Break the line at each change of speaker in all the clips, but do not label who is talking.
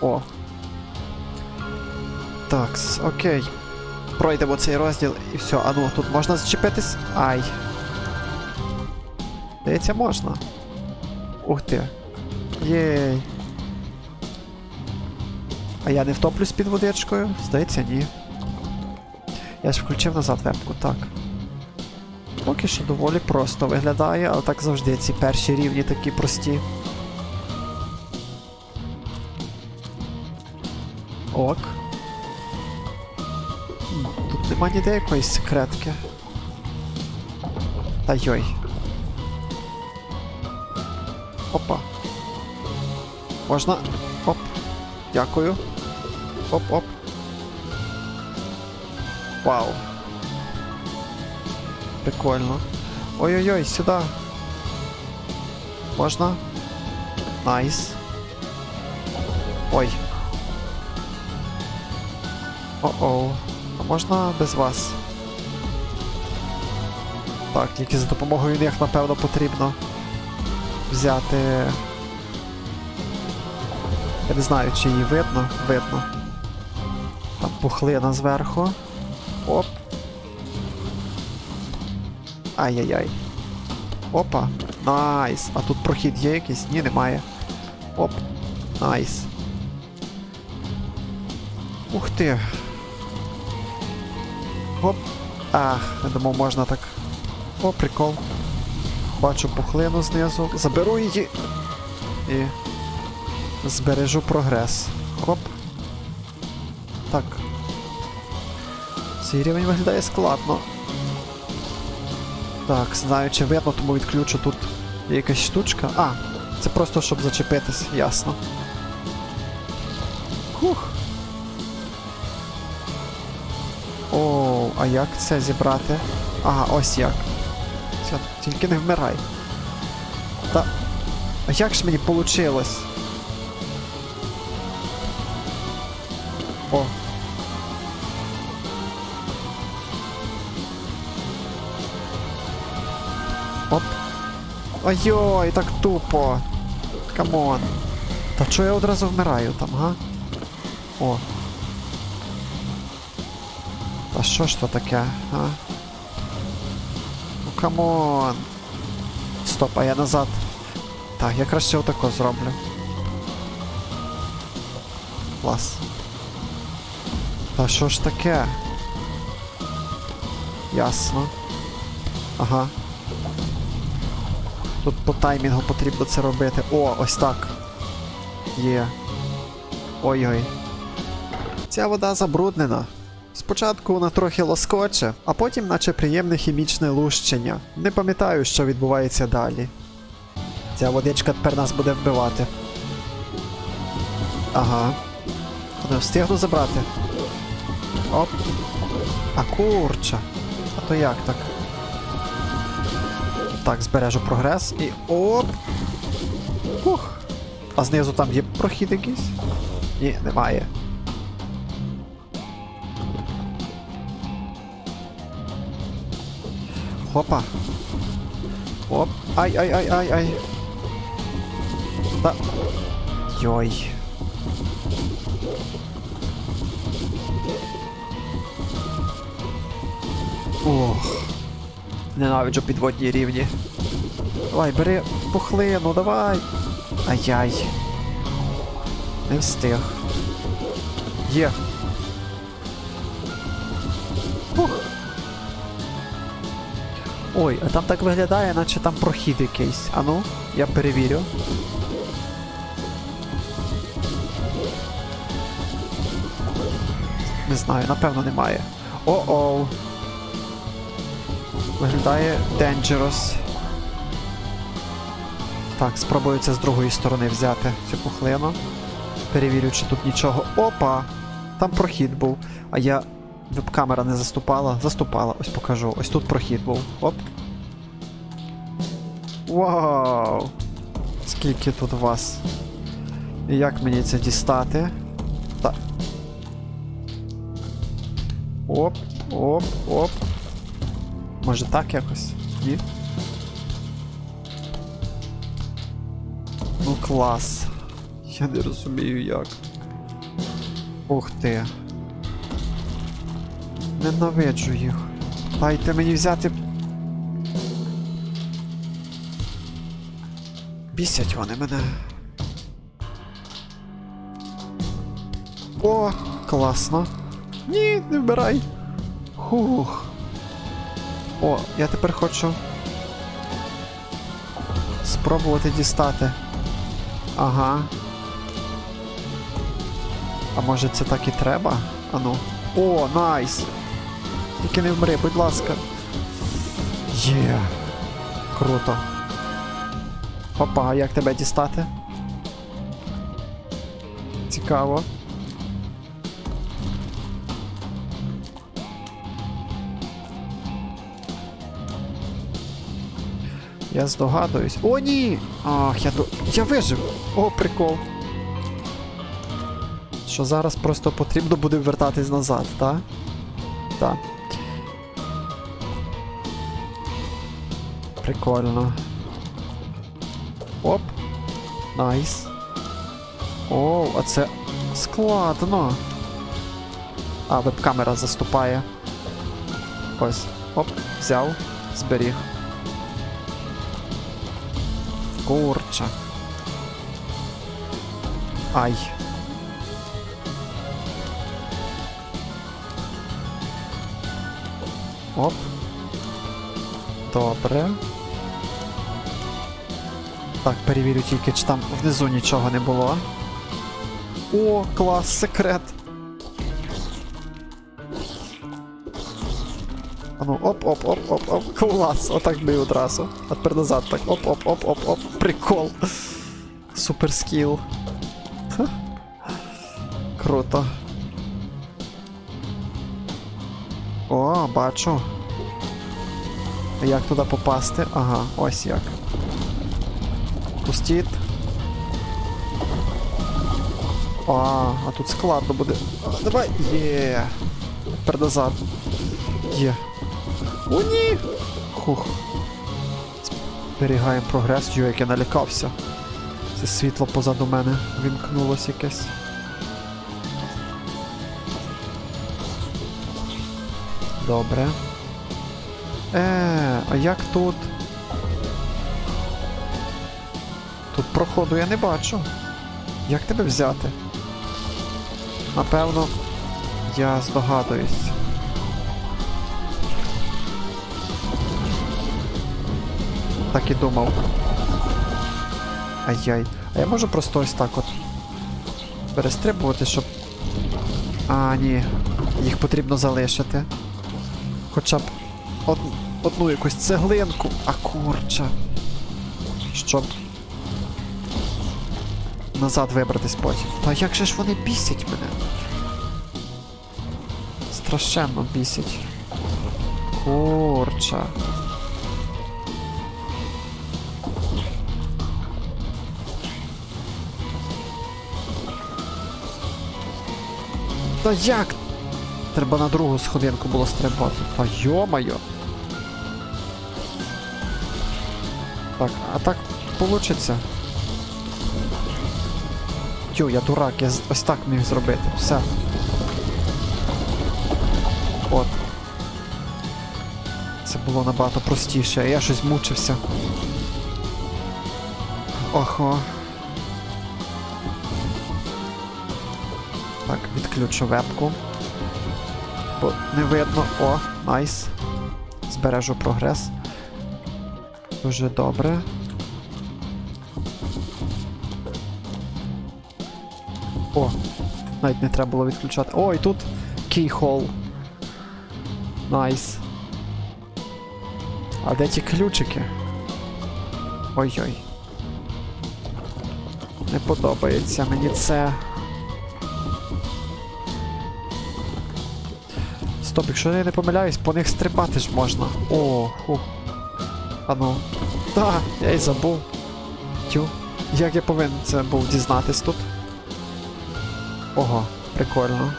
О. Так, окей. Пройдемо цей розділ і все. А ну, тут можна зачепитись? Ай. Здається, можна. Ух ти. Єй. А я не втоплюсь під водичкою? Здається, ні. Я ж включив назад вебку, так. Поки що доволі просто виглядає, але так завжди ці перші рівні такі прості. Ок. Тут нема ніде якоїсь секретки. Та йой. Опа. Можна. Оп. Дякую. Оп-оп. Вау. Прикольно. Ой-ой-ой, сюди. Можна? Найс. Ой. О-оу. А можна без вас? Так, тільки за допомогою них, напевно, потрібно взяти. Я не знаю, чи її видно. Видно. Там пухлина зверху. Оп. Ай-яй-яй. Опа. Найс. А тут прохід є якийсь? Ні, немає. Оп. Найс. Ух ти. Ах, я думав, можна так. О, прикол. Бачу пухлину знизу. Заберу її. І. Збережу прогрес. Оп. Так. Цей рівень виглядає складно. Так, знаю, чи видно, тому відключу тут якась штучка. А, це просто щоб зачепитись, ясно. Хух. А як це зібрати? Ага, ось як. Все, тільки не вмирай. Та. А як ж мені получилось? О. Оп. Ой-ой, так тупо. Камон. Та чого я одразу вмираю там, га? О. Та що ж то таке, а? Ну камон. Стоп, а я назад. Так, я краще отако зроблю. Клас. Та що ж таке? Ясно. Ага. Тут по таймінгу потрібно це робити. О, ось так. Є. Ой-ой. Ця вода забруднена. Спочатку вона трохи лоскоче, а потім наче приємне хімічне лущення. Не пам'ятаю, що відбувається далі. Ця водичка тепер нас буде вбивати. Ага. Не встигну забрати. Оп. А курча. А то як так? Так, збережу прогрес і. Оп! Ух! А знизу там є прохід якийсь? Ні, немає. Хопа. Оп. Ай-ай-ай-ай-ай. Та. Йой. Ох. Ненавиджу підводні рівні. Давай, бери пухлину, давай. Ай-яй. Не встиг. Є. Ух. Ой, а там так виглядає, наче там прохід якийсь. Ану, я перевірю. Не знаю, напевно немає. О-оу. Виглядає dangerous. Так, спробую це з другої сторони взяти цю пухлину. Перевірю, чи тут нічого. Опа! Там прохід був. А я. Веб-камера не заступала? Заступала, ось покажу. Ось тут прохід був. Оп. Вау! Скільки тут вас? І як мені це дістати? Так. Оп, оп, оп. Може так якось? Ні? Ну клас. Я не розумію як. Ух ти. Ненавиджу їх. Дайте мені взяти. Бісять вони мене. О, класно. Ні, не вбирай. Хух. О, я тепер хочу спробувати дістати. Ага. А може це так і треба? Ану. О, найс! Тільки не вмри, будь ласка. Є. Круто. Опа, а як тебе дістати? Цікаво. Я здогадуюсь. О, ні! Ах, я до. Я вижив! О, прикол. Що зараз просто потрібно буде вертатись назад, так? Так. Прикольно. Оп. Найс. О, а це складно. А, веб-камера заступає. Ось. Оп, взяв, зберіг. Курча. Ай. Оп. Добре. Так, перевірю тільки, чи там внизу нічого не було. О, клас, секрет. Ану, оп-оп-оп-оп-оп. Клас, отак бив одразу. А тепер назад так. Оп-оп-оп-оп-оп. Прикол. Супер скіл. Круто. О, бачу. Як туди попасти? Ага, ось як. Пустіть. А, а тут складно буде. А, Давай. Є. Тепер. Є. О, ні! Хух. Зберігаємо прогрес, Йо, як я налякався. Це світло позаду мене вімкнулось якесь. Добре. Е, а як тут? Проходу я не бачу. Як тебе взяти? Напевно, я здогадуюсь. Так і думав. Ай-яй. А я можу просто ось так от перестрибувати, щоб. А, ні. Їх потрібно залишити. Хоча б од... одну якусь цеглинку. А курча. Щоб. Назад вибратись потім. Та як же ж вони бісять мене? Страшенно бісять. Курча. Та як? Треба на другу сходинку було стрибати. Та йо-моє. Так, а так получиться. Тю, я дурак, я ось так міг зробити. Все. От. Це було набагато простіше, а я щось мучився. Охо. Так, відключу вебку. Бо не видно. О, найс. Збережу прогрес. Дуже добре. О, навіть не треба було відключати. О, і тут кейхол. Найс. А де ті ключики? Ой-ой. Не подобається мені це. Стоп, якщо я не помиляюсь, по них стрибати ж можна. О, хух. А ну. Та, я й забув. Тю. Як я повинен це був дізнатись тут? Ого, прикольно.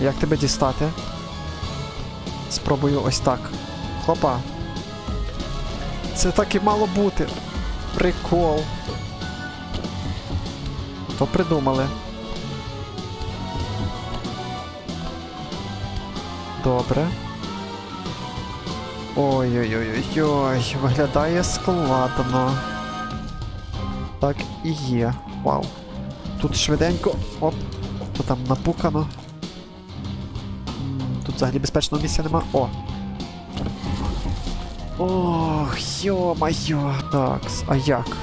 Як тебе дістати? Спробую ось так. Хопа. Це так і мало бути. Прикол. то придумали. Добре. Ой-ой-ой-ой, виглядає складно. Так і є. Вау. Тут швиденько. Оп. То там напукано. Тут взагалі безпечного місця нема. О! Ох, йо-майо. Так, а як?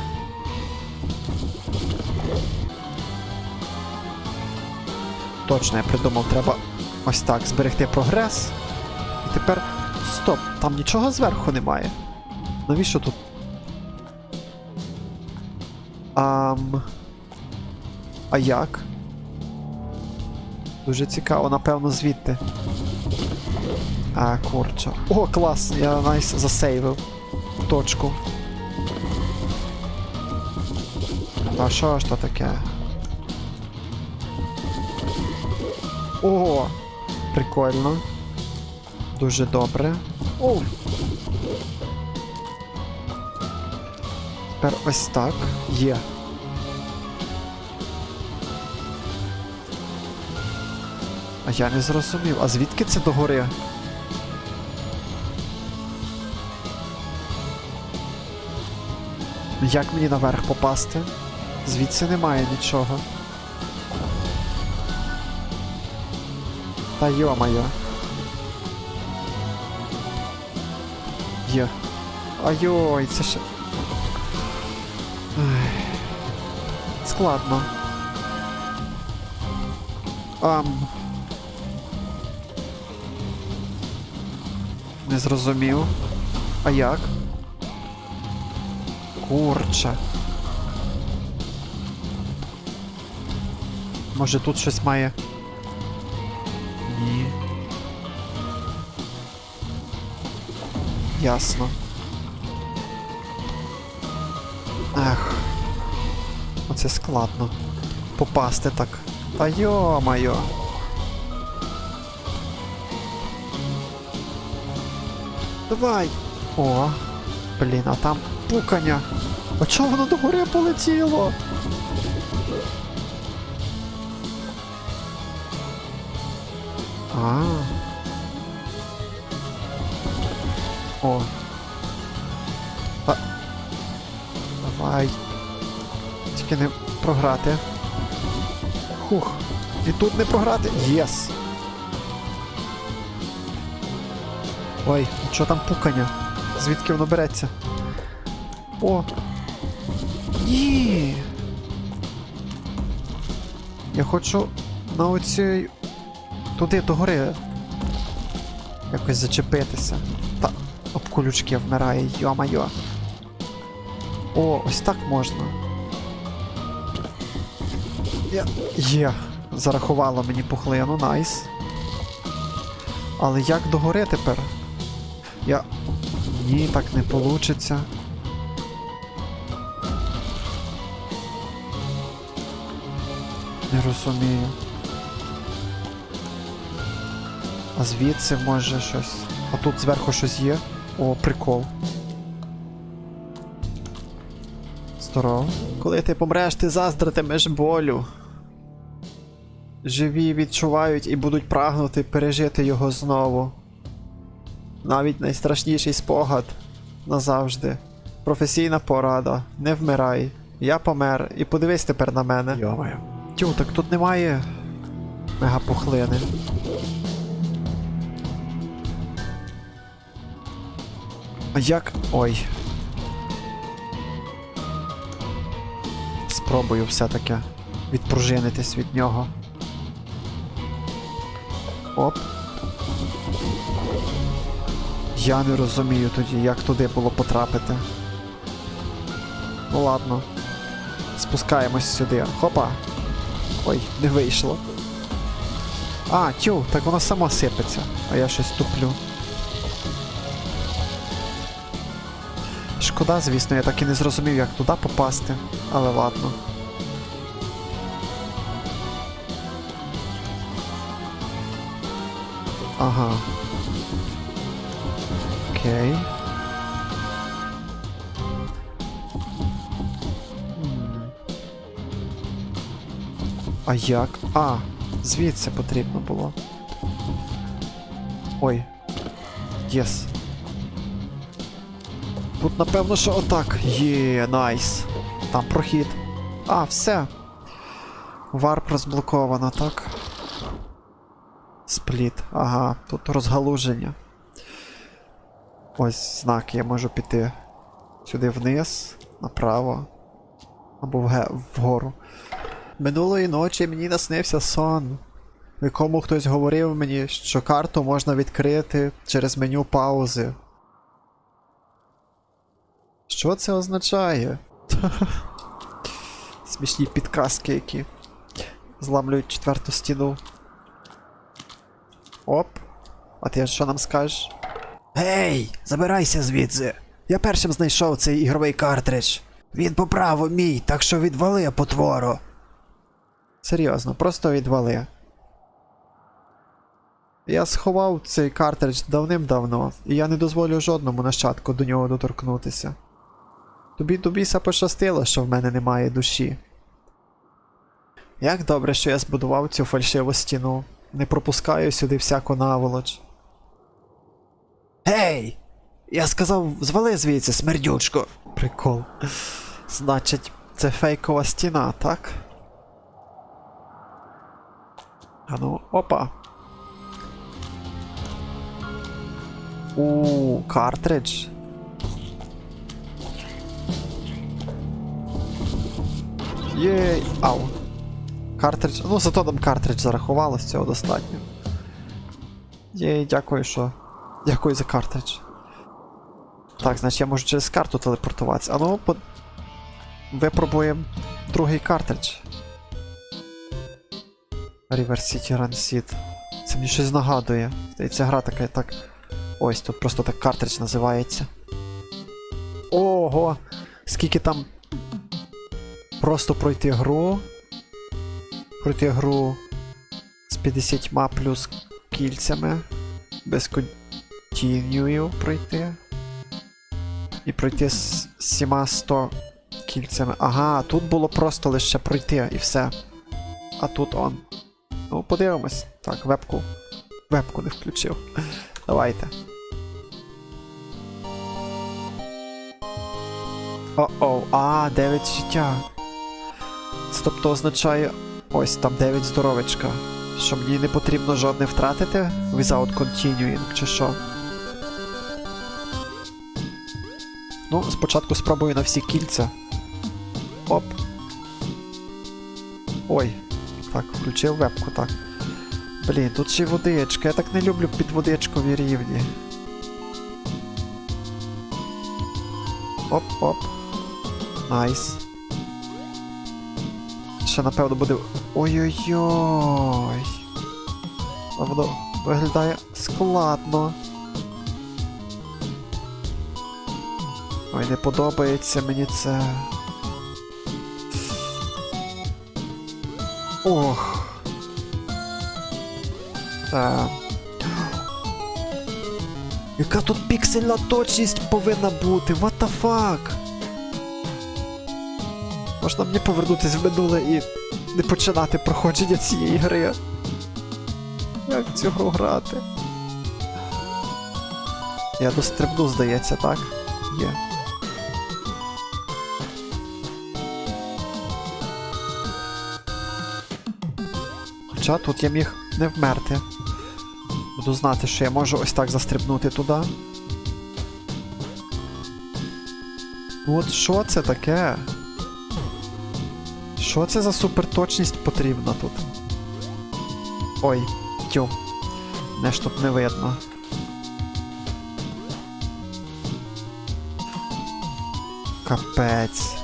Точно, я придумав, треба ось так зберегти прогрес. І тепер. Стоп, там нічого зверху немає. Навіщо тут? Ам... А як? Дуже цікаво, напевно, звідти. А, курча. О, клас! Я найс засейвив. Точку. А що ж то таке? О! Прикольно. Дуже добре. О! Тепер ось так. Є. А я не зрозумів. А звідки це догори? Як мені наверх попасти? Звідси немає нічого. Та йо-моє. Є. Айой, це ще. Складно. Ам. Не зрозумів. А як? Курча. Може тут щось має. Ні. Ясно. Ех. Оце складно. Попасти так. Та йо-майо. Давай! О! Блін, а там пукання. А чого воно до гори полетіло? А. О. Тільки не програти. Хух. І тут не програти. Єс. Ой, що там пукання? Звідки воно береться? О! Ні! Я хочу на оцій... Туди до гори. Якось зачепитися. Та об колючки вмирає, йо-майо. О, ось так можна. Є. Зарахувало мені пухлину, найс. Але як до гори тепер? Я. Ні, так не получиться. Не розумію. А звідси може щось. А тут зверху щось є. О, прикол. Здорово. Коли ти помреш, ти заздритимеш болю. Живі відчувають і будуть прагнути пережити його знову. Навіть найстрашніший спогад назавжди. Професійна порада. Не вмирай. Я помер, і подивись тепер на мене. Йомаю. Тю, так тут немає мегапухлини. А як. Ой. Спробую все-таки відпружинитись від нього. Оп. Я не розумію тоді, як туди було потрапити. Ну ладно. Спускаємось сюди. Хопа. Ой, не вийшло. А, тю, так воно само сипеться, а я щось туплю. Шкода, звісно, я так і не зрозумів, як туди попасти, але ладно. Ага. Окей. А як? А, звідси потрібно було. Ой. Єс. Тут, напевно, що отак. Є, найс. Там прохід. А, все. Варп розблоковано, так? Спліт. Ага, тут розгалуження. Ось знак, я можу піти сюди вниз, направо. Або вгору. Минулої ночі мені наснився сон, в якому хтось говорив мені, що карту можна відкрити через меню паузи. Що це означає? Смішні підказки, які зламлюють четверту стіну. Оп. А ти що нам скажеш? Гей, забирайся звідси. Я першим знайшов цей ігровий картридж. Він по праву мій, так що відвали потвору. Серйозно, просто відвали. Я сховав цей картридж давним-давно, і я не дозволю жодному нащадку до нього доторкнутися. Тобі до пощастило, що в мене немає душі. Як добре, що я збудував цю фальшиву стіну. Не пропускаю сюди всяку наволоч. Гей! Я сказав, звали звідси, смердючко. Прикол. Значить, це фейкова стіна, так? А ну, опа. У, картридж. Єй, ау. Картридж. Ну, зато нам картридж зарахувалось, цього достатньо. Єй, дякую, що. Дякую за картридж. Так, значить я можу через карту телепортуватися. А ну, по... випробуємо другий картридж. River City Run Seed. Це мені щось нагадує. Здається, гра така так. Ось тут просто так картридж називається. Ого! Скільки там. Просто пройти гру. Пройти гру з 50 плюс кільцями. Без континію пройти. І пройти з всіма 100 кільцями. Ага, тут було просто лише пройти і все. А тут он. Ну, подивимось. Так, вебку. Вебку не включив. Давайте. О-оу, а, 9 життя. Це тобто означає. Ось там 9 здоровечка. Що мені не потрібно жодне втратити without continuing, чи що. Ну, спочатку спробую на всі кільця. Оп. Ой. Так, включив вебку, так. Блін, тут ще й водичка. Я так не люблю підводичкові рівні. Оп-оп. Найс. Ще напевно буде. Ой-ой-ой. Воно виглядає складно. Ой, не подобається мені це. Ох. Так. Яка тут піксельна точність повинна бути? What the fuck? Можна мені повернутись в минуле і не починати проходження цієї гри. Як гру грати? Я дострибну, здається, так? Є. Хоча тут я міг не вмерти. Буду знати, що я можу ось так застрибнути туди. От що це таке? Що це за суперточність потрібна тут? Ой, тю. Не ж тут не видно. Капець.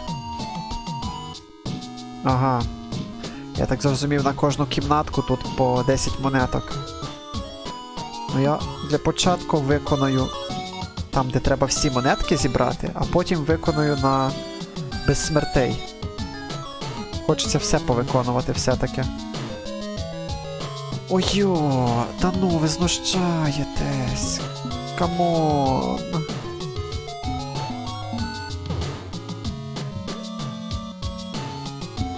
Ага. Я так зрозумів, на кожну кімнатку тут по 10 монеток. Ну я для початку виконую там, де треба всі монетки зібрати, а потім виконую на без смертей. Хочеться все повиконувати все-таки. Ой-йо, та ну ви знущаєтесь. Камон.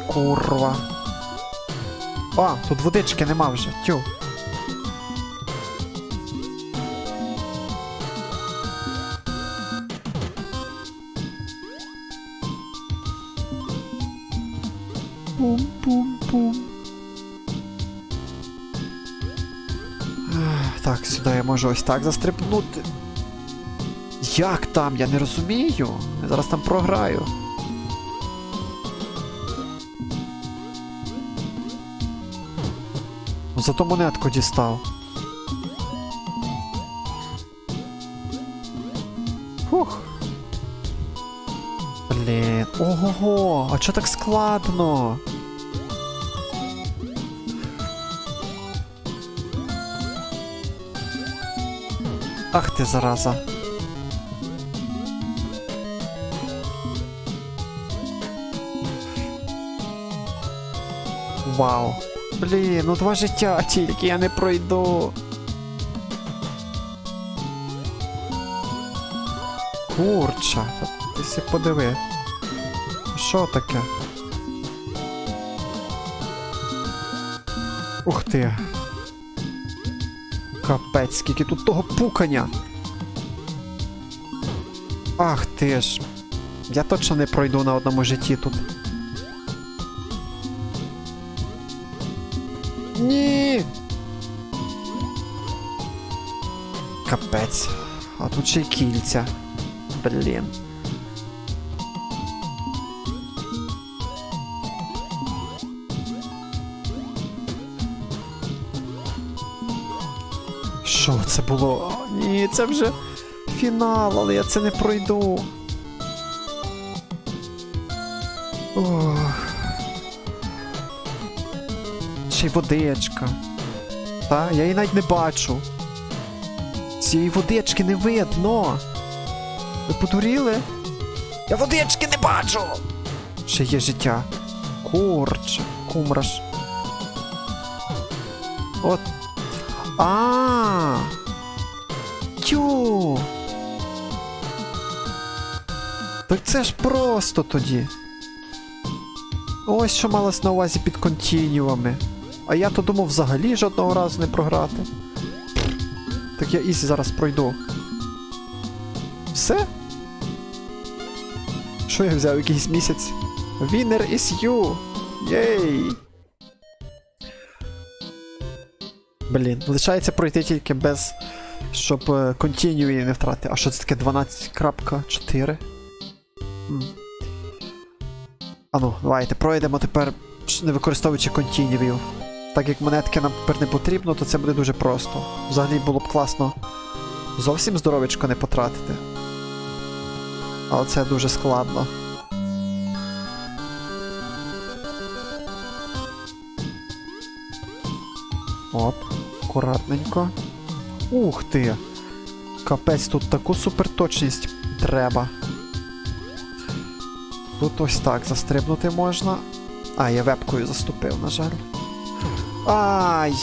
Курва. О, тут водички нема вже. Тю. Можу ось так застрибнути. Як там? Я не розумію. Я зараз там програю. Ну, Зато монетку дістав. Фух. Блін. Ого, а чо так складно? Ах ти зараза. Вау. Блін, ну два життя тільки я не пройду. Курча, ти си подиви. Що таке? Ух ти. Капець, скільки тут того пукання. Ах ти ж. Я точно не пройду на одному житті тут. Ні. Капець. А тут ще й кільця. Блін. Це було? О, ні, це вже фінал, але я це не пройду. Ох. Ще й водичка. Та, я її навіть не бачу. Цієї водички не видно. Ви подуріли? Я водички не бачу! Ще є життя. Курче, кумраш. От. А. Тю. Так це ж просто тоді. Ось що малось на увазі під континіумами. А я то думав взагалі жодного разу не програти. Так я ізі зараз пройду. Все? Що я взяв якийсь місяць? Winner is you! Єй! Блін, лишається пройти тільки без. Щоб е, continue не втрати. А що це таке 12.4? М. Ану, давайте пройдемо тепер, не використовуючи continue. Так як монетки нам тепер не потрібно, то це буде дуже просто. Взагалі було б класно зовсім здоровечко не потратити. Але це дуже складно. Оп, акуратненько. Ух ти! Капець, тут таку суперточність треба. Тут ось так застрибнути можна. А, я вебкою заступив, на жаль. Ай!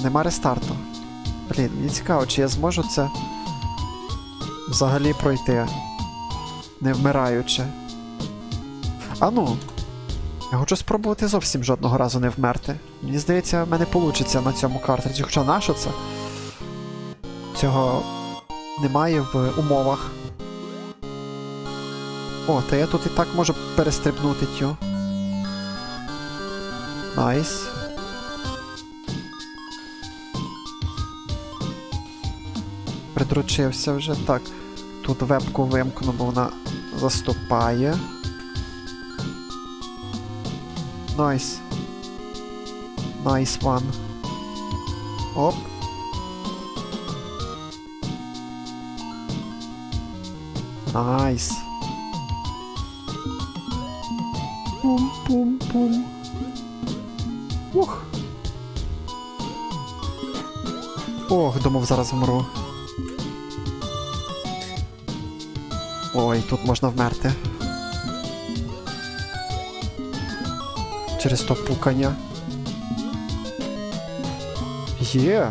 Нема рестарту. Блін, мені цікаво, чи я зможу це взагалі пройти. Не вмираючи. А ну. Я хочу спробувати зовсім жодного разу не вмерти. Мені здається, в мене вийде на цьому картриджі. Хоча на що це? Цього немає в умовах. О, та я тут і так можу перестрибнути тю. Найс. Придручився вже. Так. Тут вебку вимкну, бо вона заступає. Найс. Найс ван. Оп. Найс. Пум-пум-пум. Ух. Ох, думав, зараз вмру. Ой, тут можна вмерти. Через то пукання. Є.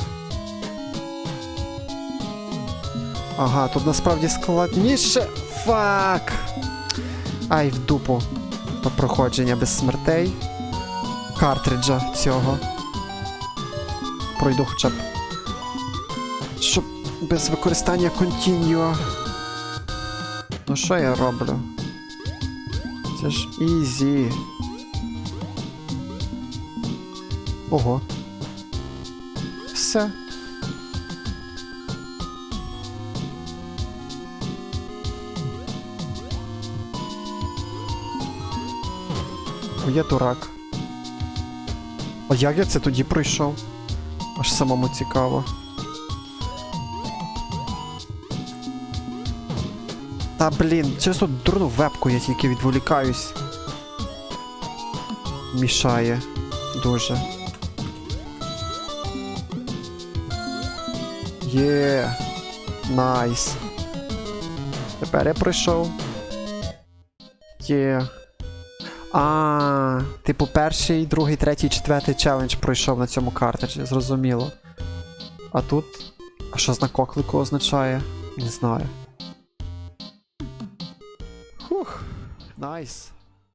Ага, тут насправді складніше. Фак. Ай, в дупу. То проходження без смертей. картриджа цього. Пройду хоча б. Щоб без використання Continue. Ну що я роблю? Це ж ізі. Ого. Все. Я дурак. А як я це тоді пройшов? Аж самому цікаво. Та блін, через ту дурну вебку я тільки відволікаюсь. Мішає. Дуже. Є. Найс. Тепер я пройшов. Є. А, типу, перший, другий, третій, четвертий челендж пройшов на цьому картриджі, зрозуміло. А тут. А що знак оклику означає? Не знаю. Фух, найс.